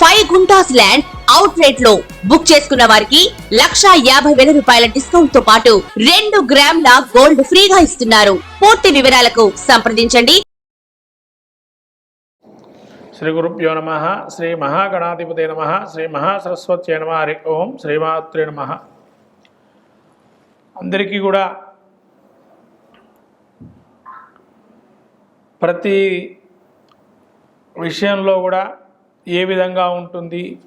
Five guntas land out రేట్లో book చేసుకున్న వారికి లక్షా యాభై వేల రూపాయల డిస్కౌంట్తో పాటు రెండు గ్రాముల గోల్డ్ ఫ్రీగా ఇస్తున్నారు. పూర్తి వివరాలకు సంప్రదించండి. శ్రీ గురుభ్యో నమ శ్రీ మహాగణాధిపతి నమ శ్రీ మహాసరస్వతి నమ హరి ఓం శ్రీమాత్రే నమ. అందరికీ కూడా ప్రతి విషయంలో కూడా ఏ విధంగా ఉంటుంది?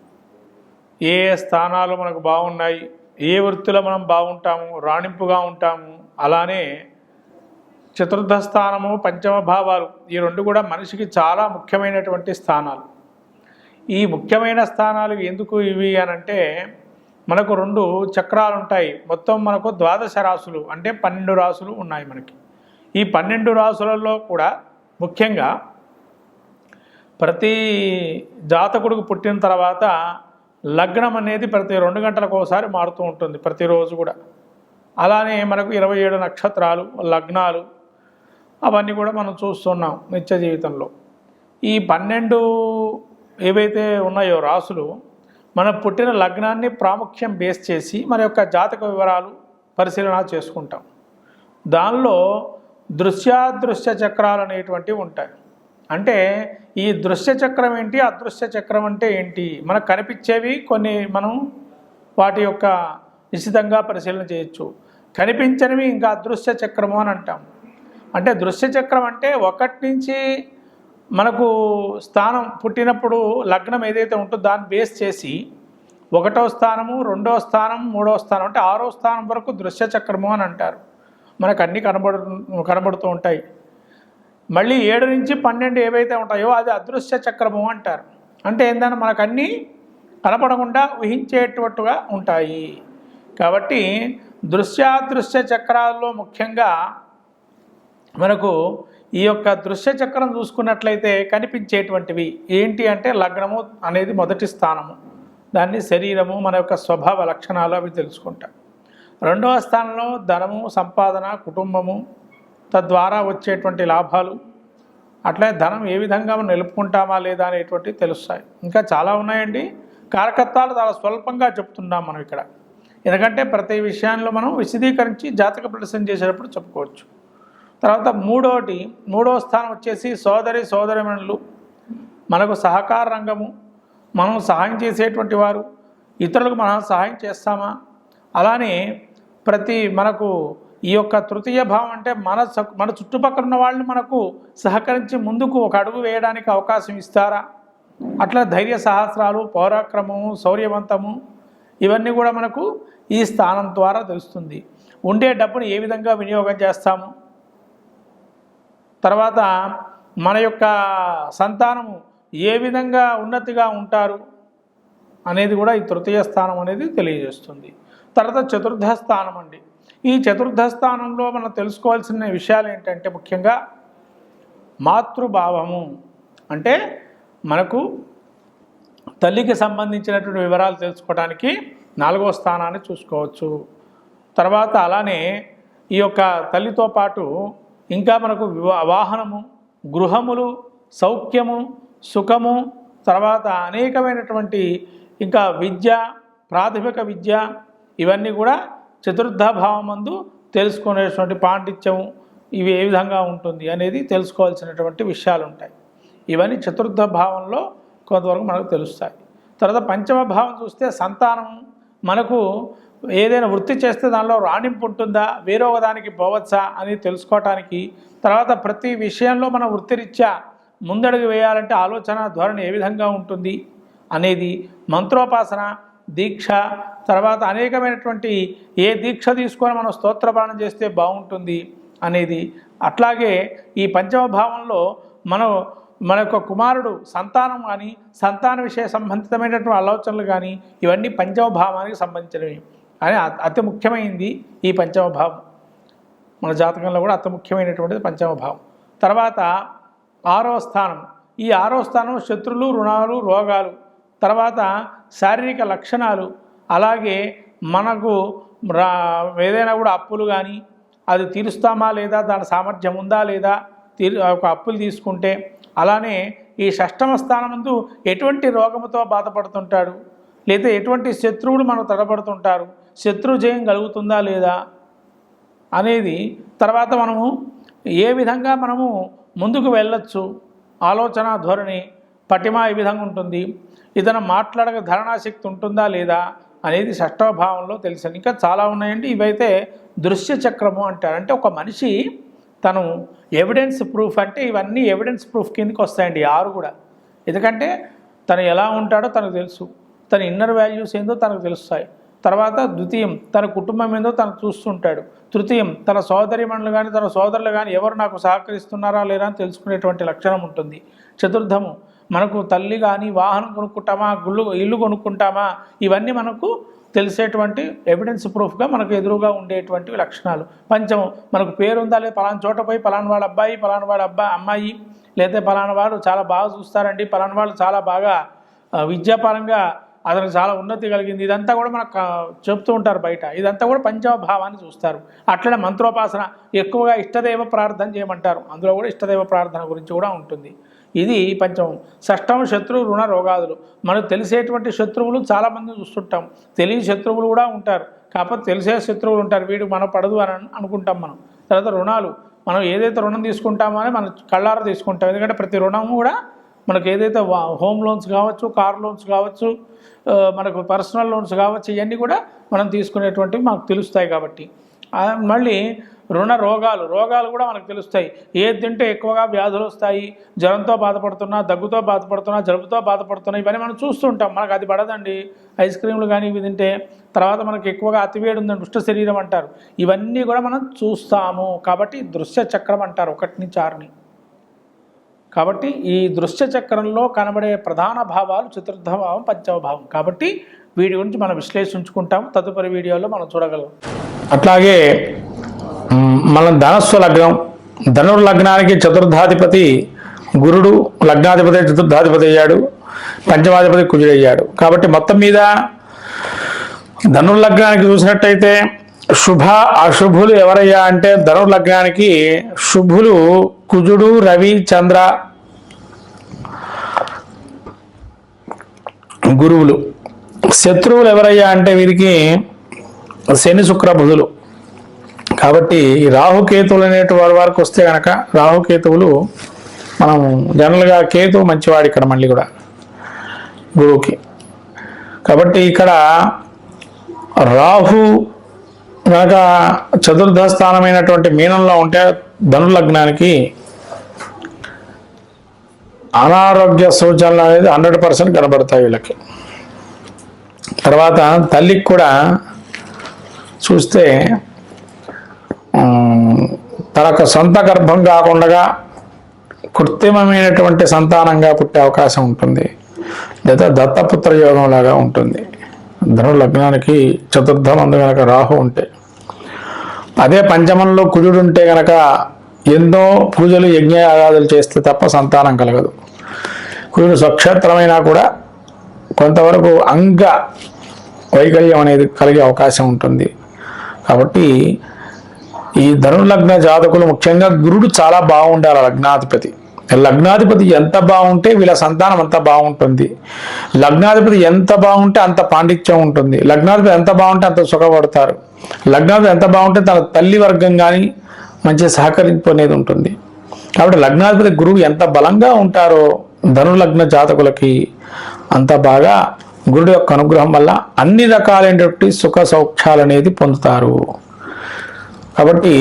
ఏ ఏ స్థానాలు మనకు బాగున్నాయి? ఏ వృత్తిలో మనం బాగుంటాము? రాణింపుగా ఉంటాము? అలానే చతుర్థ స్థానము పంచమ భావాలు ఈ రెండు కూడా మనిషికి చాలా ముఖ్యమైనటువంటి స్థానాలు. ఈ ముఖ్యమైన స్థానాలు ఎందుకు ఇవి అని అంటే మనకు రెండు చక్రాలు ఉంటాయి మొత్తం మనకు ద్వాదశ రాసులు అంటే పన్నెండు రాసులు ఉన్నాయి మనకి. ఈ పన్నెండు రాసులలో కూడా ముఖ్యంగా ప్రతి జాతకుడికి పుట్టిన తర్వాత లగ్నం అనేది ప్రతి రెండు గంటలకు ఒకసారి మారుతూ ఉంటుంది ప్రతిరోజు కూడా. అలానే మనకు ఇరవై ఏడు నక్షత్రాలు లగ్నాలు అవన్నీ కూడా మనం చూస్తున్నాం నిత్య జీవితంలో. ఈ పన్నెండు ఏవైతే ఉన్నాయో రాసులు మన పుట్టిన లగ్నాన్ని ప్రాముఖ్యం బేస్ చేసి మన యొక్క జాతక వివరాలు పరిశీలన చేసుకుంటాం. దానిలో దృశ్యాదృశ్య చక్రాలు అనేటువంటివి ఉంటాయి. అంటే ఈ దృశ్య చక్రం ఏంటి అదృశ్య చక్రం అంటే ఏంటి? మనకు కనిపించేవి కొన్ని మనం వాటి యొక్క నిశ్చితంగా పరిశీలన చేయొచ్చు. కనిపించనివి ఇంకా అదృశ్య చక్రము అని అంటాం. అంటే దృశ్య చక్రం అంటే ఒకటి నుంచి మనకు స్థానం పుట్టినప్పుడు లగ్నం ఏదైతే ఉంటుందో దాన్ని బేస్ చేసి ఒకటో స్థానము రెండో స్థానం మూడో స్థానం అంటే ఆరో స్థానం వరకు దృశ్య చక్రము అని అంటారు. మనకు అన్నీ కనబడు కనబడుతూ ఉంటాయి. మళ్ళీ ఏడు నుంచి పన్నెండు ఏవైతే ఉంటాయో అది అదృశ్య చక్రము అంటారు. అంటే ఏందని మనకు అన్నీ కనపడకుండా ఊహించేటట్టుగా ఉంటాయి. కాబట్టి దృశ్యాదృశ్య చక్రాల్లో ముఖ్యంగా మనకు ఈ యొక్క దృశ్య చక్రం చూసుకున్నట్లయితే కనిపించేటువంటివి. ఏంటి అంటే లగ్నము అనేది మొదటి స్థానము. దాన్ని శరీరము మన యొక్క స్వభావ లక్షణాలు అవి తెలుసుకుంటాం. రెండవ స్థానంలో ధనము సంపాదన కుటుంబము తద్వారా వచ్చేటువంటి లాభాలు అట్లే ధనం ఏ విధంగా మనం నిలుపుకుంటామా లేదా అనేటువంటి తెలుస్తాయి. ఇంకా చాలా ఉన్నాయండి. కారకత్వాలు చాలా స్వల్పంగా చెప్తున్నాం మనం ఇక్కడ. ఎందుకంటే ప్రతి విషయాల్లో మనం విశదీకరించి జాతక ప్రదర్శన చేసేటప్పుడు చెప్పుకోవచ్చు. తర్వాత మూడోటి మూడో స్థానం వచ్చేసి సోదరి సోదరిమణులు. మనకు సహకార రంగము మనం సహాయం చేసేటువంటి వారు ఇతరులకు మనం సహాయం చేస్తామా? అలానే ప్రతి మనకు ఈ యొక్క తృతీయ భావం అంటే మన స- మన చుట్టుపక్కల ఉన్న వాళ్ళని మనకు సహకరించి ముందుకు ఒక అడుగు వేయడానికి అవకాశం ఇస్తారా? అట్లా ధైర్య సహస్రాలు పౌరాక్రమము శౌర్యవంతము ఇవన్నీ కూడా మనకు ఈ స్థానం ద్వారా తెలుస్తుంది. ఉండే డబ్బును ఏ విధంగా వినియోగం చేస్తాము? తర్వాత మన యొక్క సంతానము ఏ విధంగా ఉన్నతిగా ఉంటారు అనేది కూడా ఈ తృతీయ స్థానం అనేది తెలియజేస్తుంది. తర్వాత చతుర్థ స్థానం అండి. ఈ చతుర్థ స్థానంలో మనం తెలుసుకోవాల్సిన విషయాలు ఏంటంటే ముఖ్యంగా మాతృభావము. అంటే మనకు తల్లికి సంబంధించినటువంటి వివరాలు తెలుసుకోవడానికి నాలుగో స్థానాన్ని చూసుకోవచ్చు. తర్వాత అలానే ఈ యొక్క తల్లితో పాటు ఇంకా మనకు వాహనము గృహములు సౌఖ్యము సుఖము తర్వాత అనేకమైనటువంటి ఇంకా విద్య ప్రాథమిక విద్య ఇవన్నీ కూడా చతుర్థ భావమందు తెలుసుకునేటువంటి పాండిత్యం ఇవి ఏ విధంగా ఉంటుంది అనేది తెలుసుకోవాల్సినటువంటి విషయాలు ఉంటాయి ఇవన్నీ చతుర్థ భావంలో కొంతవరకు మనకు తెలుస్తాయి. తర్వాత పంచమ భావం చూస్తే సంతానం మనకు ఏదైనా వృత్తి చేస్తే దానిలో రాణింపు ఉంటుందా? వేరొక దానికి పోవచ్చా? అని తెలుసుకోవటానికి తర్వాత ప్రతి విషయంలో మన వృత్తిరీత్యా ముందడుగు వేయాలంటే ఆలోచన ధోరణి ఏ విధంగా ఉంటుంది అనేది మంత్రోపాసన దీక్ష తర్వాత అనేకమైనటువంటి ఏ దీక్ష తీసుకొని మనం స్తోత్రపాలన చేస్తే బాగుంటుంది అనేది. అట్లాగే ఈ పంచమ భావంలో మనం మన యొక్క కుమారుడు సంతానం కానీ సంతాన విషయ సంబంధితమైనటువంటి ఆలోచనలు కానీ ఇవన్నీ పంచమ భావానికి సంబంధించినవి అని అతి ముఖ్యమైనది ఈ పంచమ భావం మన జాతకంలో కూడా అతి ముఖ్యమైనటువంటిది పంచమ భావం తర్వాత ఆరో స్థానం. ఈ ఆరో స్థానం శత్రులు రుణాలు రోగాలు. తర్వాత శారీరక లక్షణాలు అలాగే మనకు రా ఏదైనా కూడా అప్పులు కానీ అది తీరుస్తామా లేదా దాని సామర్థ్యం ఉందా లేదా తీరు ఒక అప్పులు తీసుకుంటే అలానే ఈ షష్టమ స్థానమందు ఎటువంటి రోగముతో బాధపడుతుంటాడు? లేదా ఎటువంటి శత్రువులు మనకు తడబడుతుంటారు? శత్రు జయం కలుగుతుందా లేదా? అనేది తర్వాత మనము ఏ విధంగా మనము ముందుకు వెళ్ళొచ్చు? ఆలోచన ధోరణి పటిమ ఏ విధంగా ఉంటుంది? ఇతను మాట్లాడక ధారణాశక్తి ఉంటుందా లేదా అనేది షష్టభావంలో భావంలో ఇంకా చాలా ఉన్నాయండి. ఇవైతే దృశ్య చక్రము అంటారు. అంటే ఒక మనిషి తను ఎవిడెన్స్ ప్రూఫ్ అంటే ఇవన్నీ ఎవిడెన్స్ ప్రూఫ్ కిందకి వస్తాయండి. ఆరు కూడా. ఎందుకంటే తను ఎలా ఉంటాడో తనకు తెలుసు. తన ఇన్నర్ వాల్యూస్ ఏందో తనకు తెలుస్తాయి. తర్వాత ద్వితీయం తన కుటుంబం ఏందో తను చూస్తుంటాడు. తృతీయం తన సోదరిమణులు కానీ తన సోదరులు కానీ ఎవరు నాకు సహకరిస్తున్నారా లేరా అని తెలుసుకునేటువంటి లక్షణం ఉంటుంది. చతుర్థము మనకు తల్లి కానీ వాహనం కొనుక్కుంటామా గుళ్ళు ఇల్లు కొనుక్కుంటామా ఇవన్నీ మనకు తెలిసేటువంటి ఎవిడెన్స్ ప్రూఫ్గా మనకు ఎదురుగా ఉండేటువంటి లక్షణాలు. పంచము మనకు పేరు ఉందా లేదా? పలానా చోట పోయి పలానా వాడు అబ్బాయి పలానా వాడు అబ్బాయి అమ్మాయి లేదా పలానా వాడు చాలా బాగా చూస్తారండి పలానా వాళ్ళు చాలా బాగా విద్యాపరంగా అతనికి చాలా ఉన్నతి కలిగింది. ఇదంతా కూడా మనకు చెప్తూ ఉంటారు బయట. ఇదంతా కూడా పంచమ భావాన్ని చూస్తారు. అట్లనే మంత్రోపాసన ఎక్కువగా ఇష్టదైవ ప్రార్థన చేయమంటారు. అందులో కూడా ఇష్టదైవ ప్రార్థన గురించి కూడా ఉంటుంది. ఇది పంచమం. షష్టం శత్రు రుణ రోగాదులు. మనకు తెలిసేటువంటి శత్రువులు చాలామంది చూస్తుంటాం. తెలియని శత్రువులు కూడా ఉంటారు. కాకపోతే తెలిసే శత్రువులు ఉంటారు. వీడు మన పడదు అని అనుకుంటాం మనం. తర్వాత రుణాలు. మనం ఏదైతే రుణం తీసుకుంటామో అని మనం కళ్ళారా తీసుకుంటాం. ఎందుకంటే ప్రతి రుణము కూడా మనకు ఏదైతే వా- హోమ్ లోన్స్ కావచ్చు కార్ లోన్స్ కావచ్చు మనకు పర్సనల్ లోన్స్ కావచ్చు ఇవన్నీ కూడా మనం తీసుకునేటువంటివి మనకు తెలుస్తాయి కాబట్టి. మళ్ళీ రుణ రోగాలు రోగాలు కూడా మనకు తెలుస్తాయి. ఏది తింటే ఎక్కువగా వ్యాధులు వస్తాయి. జ్వరంతో బాధపడుతున్నా దగ్గుతో బాధపడుతున్నా జలుబుతో బాధపడుతున్నా ఇవన్నీ మనం చూస్తుంటాం మనకు అది పడదండి. ఐస్ క్రీమ్లు కానీ ఇవి తింటే తర్వాత మనకు ఎక్కువగా అతివేడి ఉందని దుష్ట శరీరం అంటారు. ఇవన్నీ కూడా మనం చూస్తాము. కాబట్టి దృశ్య చక్రం అంటారు ఒకటిని చారుని కాబట్టి ఈ దృశ్య చక్రంలో కనబడే ప్రధాన భావాలు చతుర్థ భావం పంచమ భావం కాబట్టి వీటి గురించి మనం విశ్లేషించుకుంటాం తదుపరి వీడియోలో మనం చూడగలం అట్లాగే మన ధనస్సు లగ్నం. ధనుర్ లగ్నానికి చతుర్థాధిపతి గురుడు లగ్నాధిపతి చతుర్థాధిపతి అయ్యాడు పంచమాధిపతి కుజుడయ్యాడు కాబట్టి మొత్తం మీద ధనుర్ లగ్నానికి చూసినట్టయితే శుభ అశుభులు ఎవరయ్యా అంటే ధనుర్ లగ్నానికి శుభులు కుజుడు రవి చంద్ర గురువులు. శత్రువులు ఎవరయ్యా అంటే వీరికి శని శుక్ర బుధులు. కాబట్టి ఈ రాహుకేతువులు అనేటి వారి వారికి వస్తే కనుక రాహుకేతువులు మనం జనరల్గా కేతువు మంచివాడు ఇక్కడ మళ్ళీ కూడా గురువుకి. కాబట్టి ఇక్కడ రాహు కనుక చతుర్థ స్థానమైనటువంటి మీనంలో ఉంటే ధనులగ్నానికి అనారోగ్య సూచనలు అనేది హండ్రెడ్ పర్సెంట్ కనబడతాయి వీళ్ళకి. తర్వాత తల్లికి కూడా చూస్తే తనకు సొంత గర్భం కాకుండా కృత్రిమమైనటువంటి సంతానంగా పుట్టే అవకాశం ఉంటుంది. లేదా దత్తపుత్ర యోగంలాగా ఉంటుంది. ధను లగ్నానికి చతుర్థం గనక రాహు ఉంటే. అదే పంచమంలో కుజుడు ఉంటే గనక ఎన్నో పూజలు యజ్ఞయాగాదులు చేస్తే తప్ప సంతానం కలగదు. కుజుడు స్వక్షేత్రమైనా కూడా కొంతవరకు అంగ వైకల్యం అనేది కలిగే అవకాశం ఉంటుంది. కాబట్టి ఈ ధనుర్లగ్న జాతకులు ముఖ్యంగా గురుడు చాలా బాగుండాలి లగ్నాధిపతి. లగ్నాధిపతి ఎంత బాగుంటే వీళ్ళ సంతానం అంత బాగుంటుంది. లగ్నాధిపతి ఎంత బాగుంటే అంత పాండిత్యం ఉంటుంది. లగ్నాధిపతి ఎంత బాగుంటే అంత సుఖపడతారు. లగ్నాధిపతి ఎంత బాగుంటే తన తల్లి వర్గం కానీ మంచి సహకరింపు అనేది ఉంటుంది. కాబట్టి లగ్నాధిపతి గురువు ఎంత బలంగా ఉంటారో ధనులగ్న జాతకులకి అంత బాగా గురుడు యొక్క అనుగ్రహం వల్ల అన్ని రకాలైనటువంటి సుఖ సౌఖ్యాలు అనేది పొందుతారు. కాబట్టి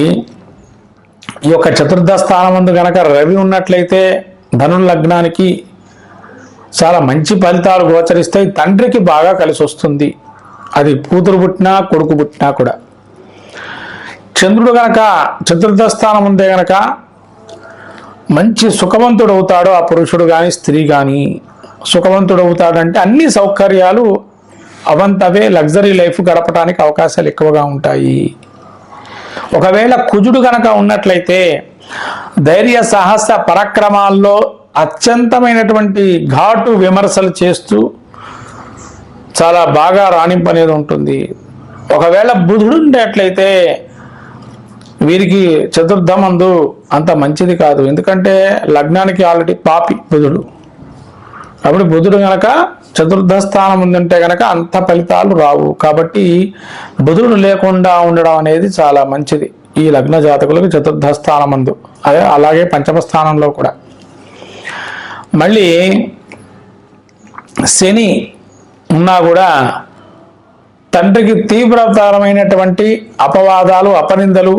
ఈ యొక్క చతుర్థ స్థానం ముందు గనక రవి ఉన్నట్లయితే ధను లగ్నానికి చాలా మంచి ఫలితాలు గోచరిస్తాయి. తండ్రికి బాగా కలిసి వస్తుంది. అది కూతురు పుట్టినా కొడుకు పుట్టినా కూడా. చంద్రుడు గనక చతుర్థ స్థానం ఉందే గనక మంచి సుఖవంతుడు అవుతాడు ఆ పురుషుడు కానీ స్త్రీ కానీ సుఖవంతుడు అవుతాడంటే అన్ని సౌకర్యాలు అవంతవే లగ్జరీ లైఫ్ గడపడానికి అవకాశాలు ఎక్కువగా ఉంటాయి. ఒకవేళ కుజుడు గనక ఉన్నట్లయితే ధైర్య సాహస పరాక్రమాల్లో అత్యంతమైనటువంటి ఘాటు విమర్శలు చేస్తూ చాలా బాగా రాణింపనేది ఉంటుంది. ఒకవేళ బుధుడు ఉండేట్లయితే వీరికి చతుర్థమందు అంత మంచిది కాదు. ఎందుకంటే లగ్నానికి ఆల్రెడీ పాపి బుధుడు. కాబట్టి బుధుడు గనక చతుర్థ స్థానం ఉందంటే గనక అంత ఫలితాలు రావు. కాబట్టి బుధుడు లేకుండా ఉండడం అనేది చాలా మంచిది ఈ లగ్న జాతకులకు చతుర్థ స్థానం అందు. అదే అలాగే పంచమ స్థానంలో కూడా. మళ్ళీ శని ఉన్నా కూడా తండ్రికి తీవ్రతరమైనటువంటి అపవాదాలు అపనిందలు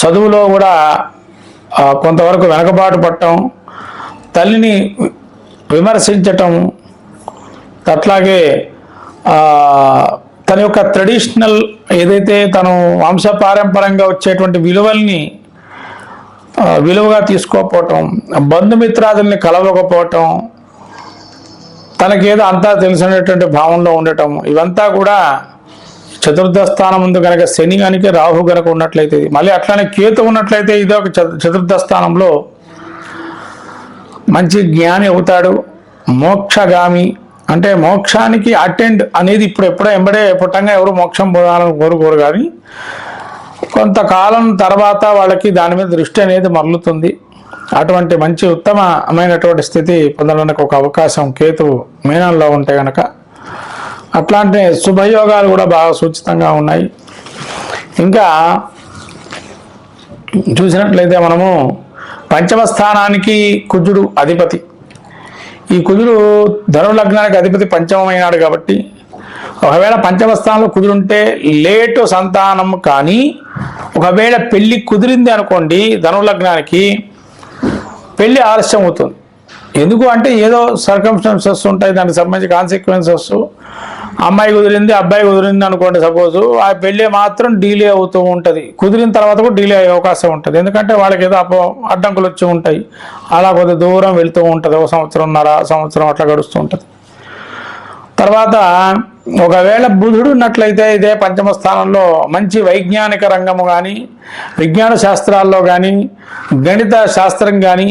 చదువులో కూడా కొంతవరకు వెనకబాటు పట్టడం తల్లిని విమర్శించటం అట్లాగే తన యొక్క ట్రెడిషనల్ ఏదైతే తను వంశపారంపరంగా వచ్చేటువంటి విలువల్ని విలువగా తీసుకోకపోవటం బంధుమిత్రాదుల్ని కలవకపోవటం తనకేదో అంతా తెలిసినటువంటి భావంలో ఉండటం ఇవంతా కూడా చతుర్థ స్థానం ముందు కనుక శని కనుక రాహు కనుక ఉన్నట్లయితే మళ్ళీ అట్లానే కేతు ఉన్నట్లయితే ఇదొక చతు- చతుర్థ స్థానంలో మంచి జ్ఞాని అవుతాడు మోక్షగామి. అంటే మోక్షానికి అటెండ్ అనేది ఇప్పుడు ఎప్పుడో ఎంబడే పుట్టంగా ఎవరు మోక్షం పోవాలని కోరుకోరు కానీ కొంతకాలం తర్వాత వాళ్ళకి దాని మీద దృష్టి అనేది మరలుతుంది. అటువంటి మంచి ఉత్తమమైనటువంటి స్థితి పొందడానికి ఒక అవకాశం కేతు మీనంలో ఉంటే గనక అట్లాంటి శుభయోగాలు కూడా బాగా సూచితంగా ఉన్నాయి. ఇంకా చూసినట్లయితే మనము పంచమ స్థానానికి కుజుడు అధిపతి. ఈ కుజుడు ధను లగ్నానికి అధిపతి పంచమమైనాడు కాబట్టి ఒకవేళ పంచమ స్థానంలో కుదురుంటే లేటు సంతానం కానీ ఒకవేళ పెళ్ళి కుదిరింది అనుకోండి ధను లగ్నానికి పెళ్ళి ఆలస్యం అవుతుంది. ఎందుకు అంటే ఏదో సర్కంస్టెన్సెస్ ఉంటాయి దానికి సంబంధించి కాన్సిక్వెన్సెస్ అమ్మాయి కుదిరింది అబ్బాయి కుదిరింది అనుకోండి సపోజ్ ఆ పెళ్ళి మాత్రం డీలే అవుతూ ఉంటుంది. కుదిరిన తర్వాత కూడా డీలే అయ్యే అవకాశం ఉంటుంది. ఎందుకంటే వాళ్ళకి ఏదో అప అడ్డంకులు వచ్చి ఉంటాయి. అలా కొద్ది దూరం వెళ్తూ ఉంటుంది. ఒక సంవత్సరంన్నర సంవత్సరం అట్లా గడుస్తూ ఉంటుంది. తర్వాత ఒకవేళ బుధుడు ఉన్నట్లయితే ఇదే పంచమ స్థానంలో మంచి వైజ్ఞానిక రంగము కానీ విజ్ఞాన శాస్త్రాల్లో కానీ గణిత శాస్త్రం కానీ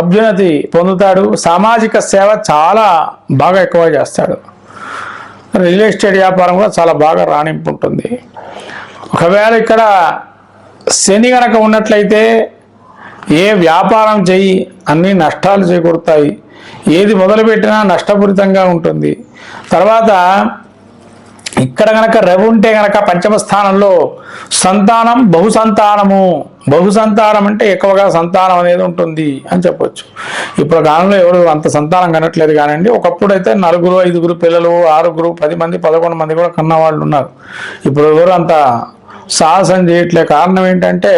అభ్యున్నతి పొందుతాడు. సామాజిక సేవ చాలా బాగా ఎక్కువ చేస్తాడు. రియల్ ఎస్టేట్ వ్యాపారం కూడా చాలా బాగా రాణింపు ఉంటుంది ఒకవేళ ఇక్కడ శని గనక ఉన్నట్లయితే ఏ వ్యాపారం చెయ్యి అన్ని నష్టాలు చేకూరుతాయి. ఏది మొదలుపెట్టినా నష్టపూరితంగా ఉంటుంది. తర్వాత ఇక్కడ గనక రవి ఉంటే గనక పంచమ స్థానంలో సంతానం బహు సంతానము బహు సంతానం అంటే ఎక్కువగా సంతానం అనేది ఉంటుంది అని చెప్పొచ్చు. ఇప్పుడు కాలంలో ఎవరు అంత సంతానం కనట్లేదు కానివ్వండి ఒకప్పుడు అయితే నలుగురు ఐదుగురు పిల్లలు ఆరుగురు పది మంది పదకొండు మంది కూడా కన్న వాళ్ళు ఉన్నారు. ఇప్పుడు ఎవరు అంత సాహసం చేయట్లే. కారణం ఏంటంటే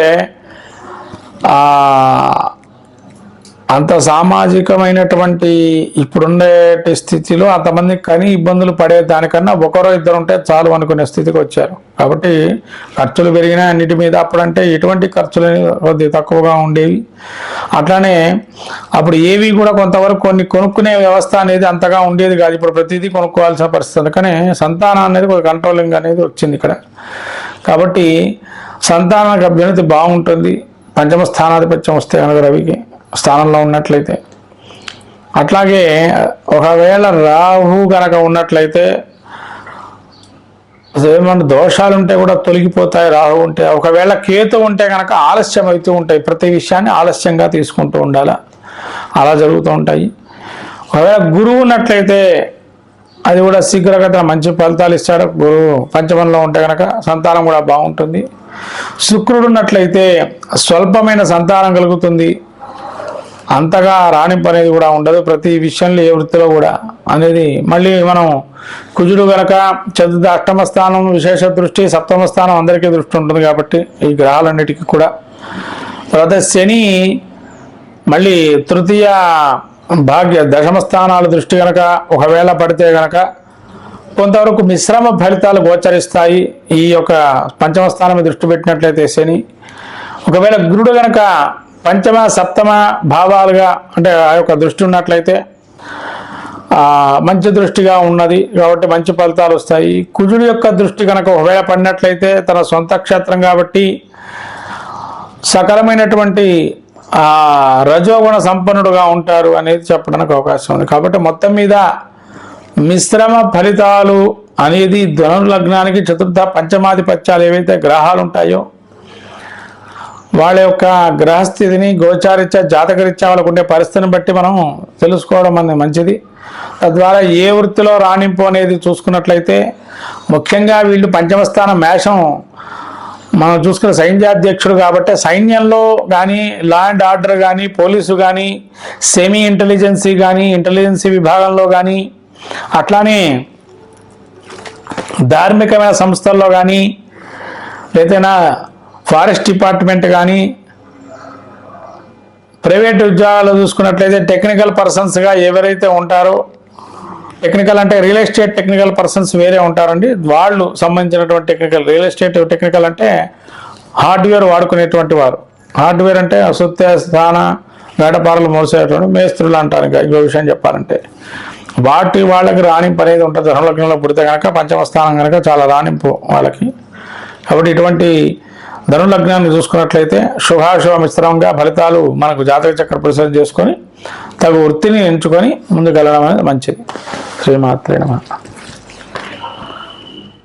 అంత సామాజికమైనటువంటి ఇప్పుడుండే స్థితిలో అంతమంది కని ఇబ్బందులు పడే దానికన్నా ఒకరో ఇద్దరు ఉంటే చాలు అనుకునే స్థితికి వచ్చారు. కాబట్టి ఖర్చులు పెరిగినా అన్నిటి మీద అప్పుడంటే ఎటువంటి ఖర్చులు కొద్ది తక్కువగా ఉండేవి. అట్లానే అప్పుడు ఏవి కూడా కొంతవరకు కొన్ని కొనుక్కునే వ్యవస్థ అనేది అంతగా ఉండేది కాదు. ఇప్పుడు ప్రతిదీ కొనుక్కోవాల్సిన పరిస్థితి అందుకనే సంతానం అనేది ఒక కంట్రోలింగ్ అనేది వచ్చింది ఇక్కడ. కాబట్టి సంతాన అభ్యున్నతి బాగుంటుంది. పంచమ స్థానాధిపత్యం వస్తే కనుక రవికి. స్థానంలో ఉన్నట్లయితే. అట్లాగే ఒకవేళ రాహు కనుక ఉన్నట్లయితే ఏమన్నా దోషాలు ఉంటే కూడా తొలగిపోతాయి రాహు ఉంటే. ఒకవేళ కేతు ఉంటే కనుక ఆలస్యం అవుతూ ఉంటాయి. ప్రతి విషయాన్ని ఆలస్యంగా తీసుకుంటూ ఉండాలి. అలా జరుగుతూ ఉంటాయి. ఒకవేళ గురువు ఉన్నట్లయితే అది కూడా శీఘ్రగతిన మంచి ఫలితాలు ఇస్తాడు. గురువు పంచమంలో ఉంటే కనుక సంతానం కూడా బాగుంటుంది. శుక్రుడు ఉన్నట్లయితే స్వల్పమైన సంతానం కలుగుతుంది. అంతగా రాణింపు అనేది కూడా ఉండదు. ప్రతి విషయంలో ఏ వృత్తిలో కూడా అనేది మళ్ళీ మనం కుజుడు గనక చతుర్థ అష్టమ స్థానం విశేష దృష్టి సప్తమ స్థానం అందరికీ దృష్టి ఉంటుంది కాబట్టి ఈ గ్రహాలన్నిటికీ కూడా. తర్వాత శని మళ్ళీ తృతీయ భాగ్య దశమ స్థానాల దృష్టి గనక ఒకవేళ పడితే గనక కొంతవరకు మిశ్రమ ఫలితాలు గోచరిస్తాయి. ఈ యొక్క పంచమ స్థానం దృష్టి పెట్టినట్లయితే శని. ఒకవేళ గురుడు గనక పంచమ సప్తమ భావాలుగా అంటే ఆ యొక్క దృష్టి ఉన్నట్లయితే మంచి దృష్టిగా ఉన్నది కాబట్టి మంచి ఫలితాలు వస్తాయి. కుజుడి యొక్క దృష్టి కనుక ఒకవేళ పడినట్లయితే తన సొంత క్షేత్రం కాబట్టి సకలమైనటువంటి రజోగుణ సంపన్నుడుగా ఉంటారు అనేది చెప్పడానికి అవకాశం ఉంది. కాబట్టి మొత్తం మీద మిశ్రమ ఫలితాలు అనేది ధనుర్లగ్నానికి చతుర్థ పంచమాధిపత్యాలు ఏవైతే గ్రహాలు ఉంటాయో వాళ్ళ యొక్క గ్రహస్థితిని గోచారిత్యా జాతకరీత్యా వాళ్ళకు ఉండే పరిస్థితిని బట్టి మనం తెలుసుకోవడం అనేది మంచిది. తద్వారా ఏ వృత్తిలో రాణింపు అనేది చూసుకున్నట్లయితే ముఖ్యంగా వీళ్ళు పంచమస్థానం మేషం. మనం చూసుకున్న సైన్యాధ్యక్షుడు కాబట్టి సైన్యంలో కానీ లా అండ్ ఆర్డర్ కానీ పోలీసు కానీ సెమీ ఇంటెలిజెన్సీ కానీ ఇంటెలిజెన్సీ విభాగంలో కానీ అట్లానే ధార్మికమైన సంస్థల్లో కానీ లేదా ఫారెస్ట్ డిపార్ట్మెంట్ కానీ ప్రైవేట్ ఉద్యోగాలు చూసుకున్నట్లయితే టెక్నికల్ పర్సన్స్గా ఎవరైతే ఉంటారో టెక్నికల్ అంటే రియల్ ఎస్టేట్ టెక్నికల్ పర్సన్స్ వేరే ఉంటారండి. వాళ్ళు సంబంధించినటువంటి టెక్నికల్ రియల్ ఎస్టేట్ టెక్నికల్ అంటే హార్డ్వేర్ వాడుకునేటువంటి వారు. హార్డ్వేర్ అంటే అసత్య స్థాన గడపారలు మోసేటువంటి మేస్త్రులు అంటారు. ఇంకా ఇంకో విషయం చెప్పాలంటే వాటి వాళ్ళకి రాణింపు అనేది ఉంటుంది. ధనులగ్నంలో పుడితే కనుక పంచమ స్థానం కనుక చాలా రాణింపు వాళ్ళకి. కాబట్టి ఇటువంటి ధనులగ్నాన్ని చూసుకున్నట్లయితే శుభాశుభ మిశ్రమంగా ఫలితాలు మనకు జాతక చక్ర పరిశోధన చేసుకొని తగు వృత్తిని ఎంచుకొని ముందుకు వెళ్ళడం అనేది మంచిది. శ్రీమాత్రేణ నమ.